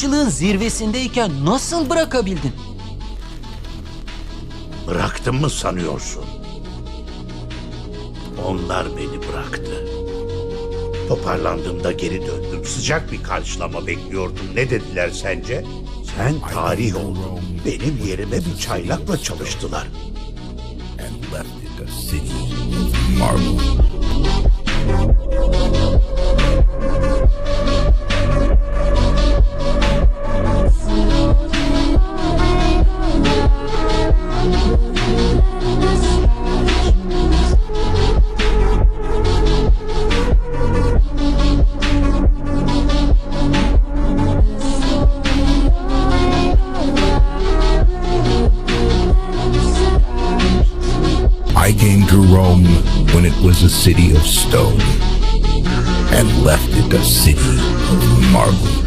aşçılığın zirvesindeyken nasıl bırakabildin? Bıraktım mı sanıyorsun? Onlar beni bıraktı. Toparlandığımda geri döndüm. Sıcak bir karşılama bekliyordum. Ne dediler sence? Sen tarih ol. Benim yerime bir çaylakla çalıştılar. and left it a city of marble. I came to Rome when it was a city of stone and left it a city of marble.